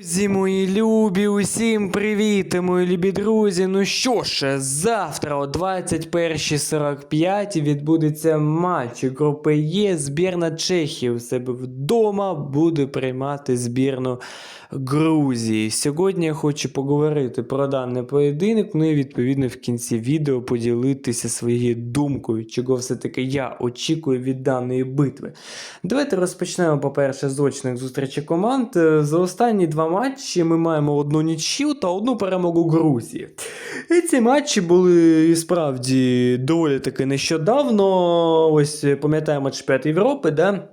Друзі мої любі, усім привіт, мої любі друзі. Ну що ж, завтра о 21.45 відбудеться матч групи Є. Збірна Чехії у себе вдома буде приймати збірну Грузії. Сьогодні я хочу поговорити про даний поєдинок, ну і відповідно в кінці відео поділитися своєю думкою, чого все-таки я очікую від даної битви. Давайте розпочнемо, по-перше, з очних зустрічей команд. Е, За останні два матчі ми маємо одну нічю та одну перемогу Грузії. І ці матчі були справді доволі таки нещодавно. Ось е, пам'ятаємо чемпіонат Європи, да?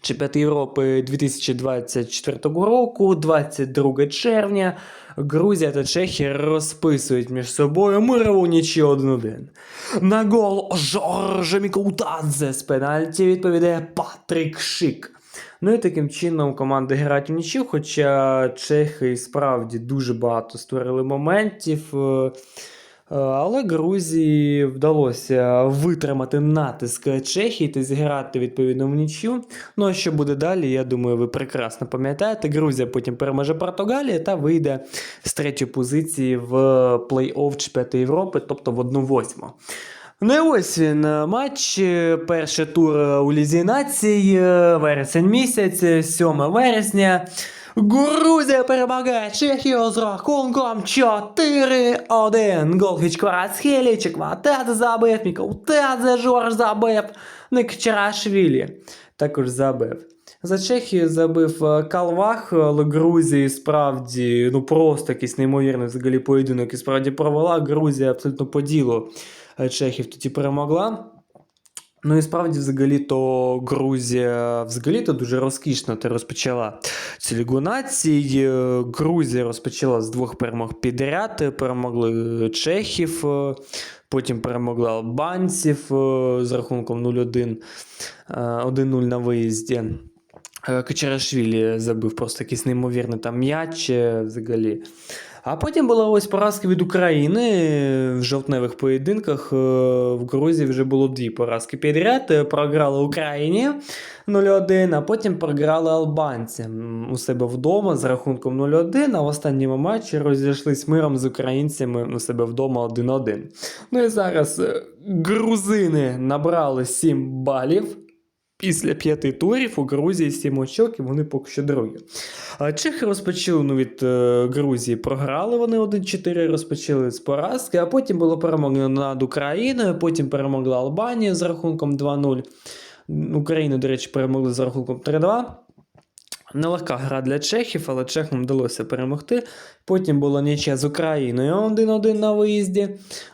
Чемпіонат Європи 2024 року, 22 червня. Грузія та Чехія розписують між собою мирову нічию 1-1. На гол Жоржа Мікоутадзе з пенальті відповідає Патрік Шик. Ну і таким чином команди грають в нічию, хоча чехи справді дуже багато створили моментів. е, Е, Але Грузії вдалося витримати натиск Чехії та зіграти відповідно в нічю. Ну а що буде далі, я думаю, ви прекрасно пам'ятаєте. Грузія потім переможе Португалію та вийде з третьої позиції в плей-офф Чемпіонату Європи, тобто в 1-8. Ну ось він е, матч. е, Перший тур е, у Лізі націй, вересень місяць, е, 7 вересня. Грузія перемагає Чехію з рахунком 4-1. Гол Хічкварацхелі, Чекватадзе забив, Мікаутадзе Жорж забив, Никчарашвілі також забив. За Чехію забив Калвах, але Грузії справді ну просто якийсь неймовірний взагалі поєдинок і справді провела. Грузія абсолютно по ділу Чехів тоді перемогла. Ну і справді, взагалі-то Грузія взагалі-то дуже розкішно ти розпочала цю лігу націй. Грузія розпочала з двох перемог підряд. Перемогли чехів, потім перемогли албанців з рахунком 0-1, е, 1-0 на виїзді. Качарашвілі забив просто якийсь неймовірний там м'яч взагалі. А потім була ось поразка від України в жовтневих поєдинках. Е, В Грузії вже було дві поразки підряд. Е, Програли Україні 0-1, а потім програли албанцям у себе вдома з рахунком 0-1, а в останньому матчі розійшлись миром з українцями у себе вдома 1-1. Ну і зараз е, грузини набрали 7 балів. Після п'яти турів у Грузії сім очок, і вони поки що другі. Чехи розпочали ну, від е, Грузії, програли вони 1-4, розпочали з поразки, а потім було перемога над Україною, потім перемогла Албанія з рахунком 2-0. Україну, до речі, перемогли з рахунком 3-2. Нелегка гра для чехів, але чехам вдалося перемогти. Потім була нічия з Україною 1-1 на виїзді.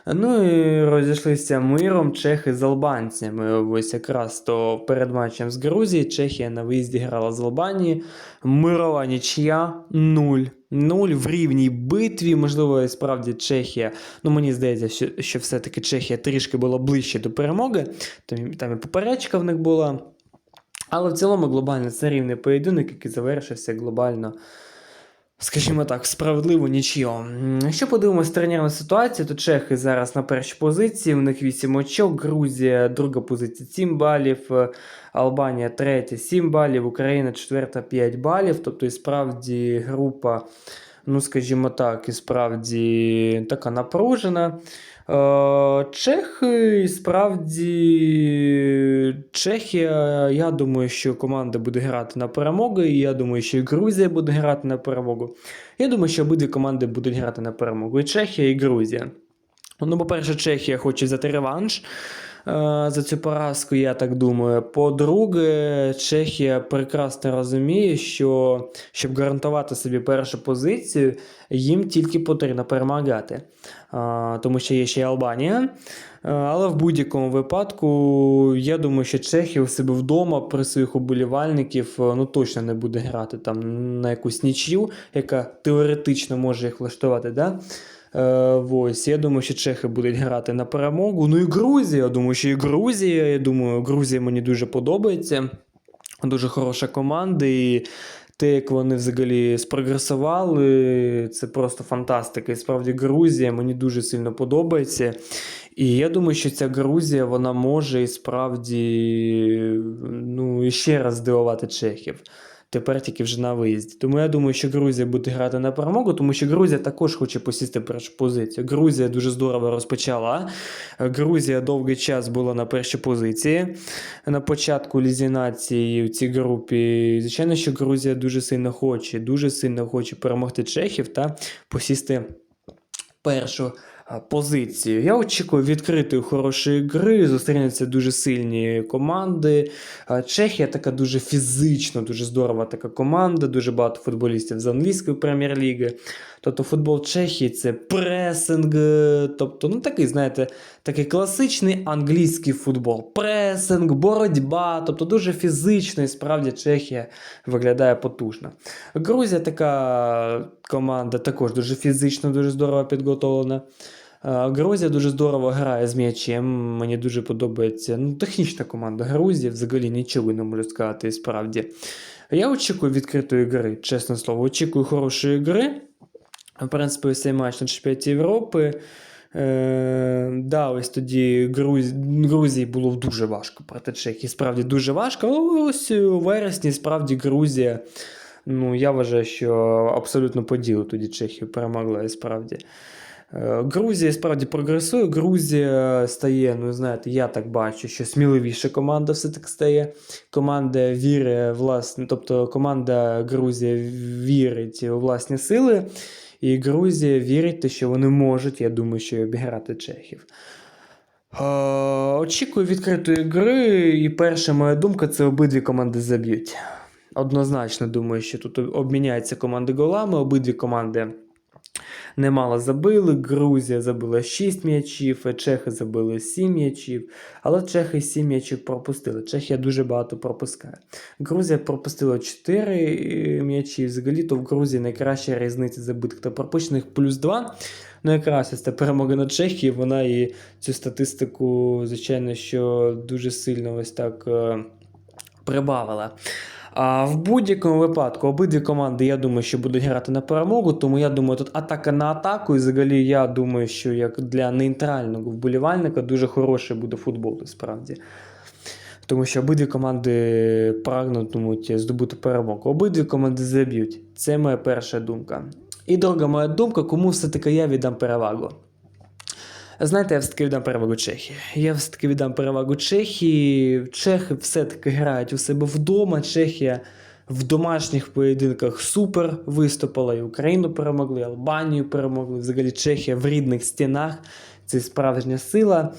Ну і розійшлися миром чехи з албанцями. Ось якраз то перед матчем з Грузії Чехія на виїзді грала з Албанії. Мирова нічия 0. 0 в рівній битві. Можливо, і справді Чехія. Ну, мені здається, що, що все-таки Чехія трішки була ближче до перемоги. Там, там і поперечка в них була. Але в цілому глобально це рівний поєдинок, який завершився глобально, скажімо так, справедливо нічого. Якщо подивимося тренерну ситуацію, то чехи зараз на першій позиції, у них 8 очок, Грузія, друга позиція 7 балів, е, Албанія третя 7 балів, Україна четверта 5 балів. Тобто, і справді група, ну скажімо так, і справді така напружена. Е, Чехи, і справді, Чехія, я думаю, що команда буде грати на перемогу, і я думаю, що і Грузія буде грати на перемогу. Я думаю, що обидві команди будуть грати на перемогу. І Чехія, і Грузія. Ну, по-перше, Чехія хоче взяти реванш. Е, За цю поразку, я так думаю. По-друге, Чехія прекрасно розуміє, що щоб гарантувати собі першу позицію, їм тільки потрібно перемагати. Тому що є ще й Албанія. Е, Але в будь-якому випадку, я думаю, що Чехія у себе вдома при своїх уболівальників е, ну, точно не буде грати там на якусь нічю, яка теоретично може їх влаштувати. Да? Е, ось, я думаю, що чехи будуть грати на перемогу. Ну і Грузія. Я думаю, що і Грузія. Я думаю, Грузія мені дуже подобається. Дуже хороша команда. І те, як вони взагалі спрогресували, це просто фантастика. І справді Грузія мені дуже сильно подобається. І я думаю, що ця Грузія вона може і справді ну, ще раз здивувати чехів. Тепер тільки вже на виїзді. Тому я думаю, що Грузія буде грати на перемогу, тому що Грузія також хоче посісти першу позицію. Грузія дуже здорово розпочала. Грузія довгий час була на першій позиції на початку лізі нації в цій групі. Звичайно, що Грузія дуже сильно хоче, дуже сильно хоче перемогти Чехів та посісти першу позицію. Я очікую відкритої хорошої гри. Зустрінуться дуже сильні команди. Чехія така дуже фізично, дуже здорова така команда, дуже багато футболістів з англійської прем'єр-ліги. Тобто футбол Чехії це пресинг, е, тобто, ну такий, знаєте, такий класичний англійський футбол. Пресинг, боротьба, тобто дуже фізично, і справді Чехія виглядає потужно. Грузія така команда також дуже фізично, дуже здорово підготовлена. Е, Грузія дуже здорово грає з м'ячем. Мені дуже подобається ну, технічна команда Грузії, взагалі нічого не можу сказати справді. Я очікую відкритої гри, чесне слово, очікую хорошої гри. В принципі, ось цей матч на чемпіонаті Європи. Е, да, ось тоді Груз... Грузії було дуже важко проти Чехії. Справді дуже важко. Але ось у вересні справді Грузія. Ну, я вважаю, що абсолютно по ділу тоді Чехію перемогла і справді. Е, Грузія справді прогресує. Грузія стає, ну знаєте, я так бачу, що сміливіша команда все-таки стає. Команда вірить власне, тобто команда Грузія вірить у власні сили. І Грузія вірить, що вони можуть, я думаю, що обіграти чехів. Е, очікую відкритої гри, і перша моя думка це обидві команди заб'ють. Однозначно думаю, що тут обміняються команди голами, обидві команди немало забили. Грузія забила 6 м'ячів, чехи забили 7 м'ячів, але чехи 7 м'ячів пропустили. Чехія дуже багато пропускає. Грузія пропустила 4 м'ячі. Взагалі, то в Грузії найкраща різниця забитих та пропущених плюс 2. Ну, якраз ось перемога над Чехією, вона і цю статистику, звичайно, що дуже сильно ось так е, прибавила. А в будь-якому випадку обидві команди, я думаю, що будуть грати на перемогу, тому я думаю, тут атака на атаку. І взагалі я думаю, що як для нейтрального вболівальника дуже хороший буде футбол, справді. Тому що обидві команди прагнутимуть здобути перемогу. Обидві команди заб'ють. Це моя перша думка. І друга моя думка, кому все-таки я віддам перевагу. Знаєте, я все-таки віддам перевагу Чехії. Я все-таки віддам перевагу Чехії. Чехи все-таки грають у себе вдома. Чехія в домашніх поєдинках супер виступила. І Україну перемогли, і Албанію перемогли. Взагалі Чехія в рідних стінах. Це справжня сила.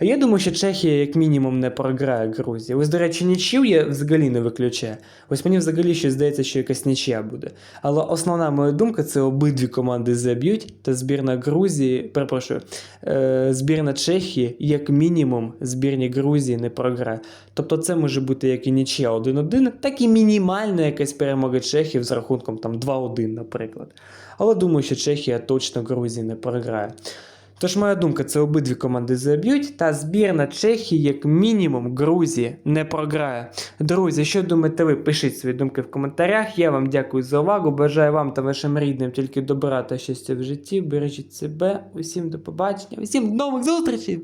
Я думаю, що Чехія, як мінімум, не програє Грузії. Ось, до речі, нічів я взагалі не виключаю. Ось мені взагалі ще здається, що якась нічия буде. Але основна моя думка це обидві команди заб'ють, та збірна Грузії, перепрошую, е, збірна Чехії, як мінімум, збірні Грузії не програє. Тобто це може бути як і нічия 1-1, так і мінімальна якась перемога Чехів з рахунком там 2-1, наприклад. Але думаю, що Чехія точно Грузії не програє. Тож моя думка, це обидві команди заб'ють, та збірна Чехії, як мінімум, Грузії не програє. Друзі, що думаєте ви? Пишіть свої думки в коментарях. Я вам дякую за увагу. Бажаю вам та вашим рідним тільки добра та щастя в житті. Бережіть себе. Усім до побачення, усім нових зустрічей!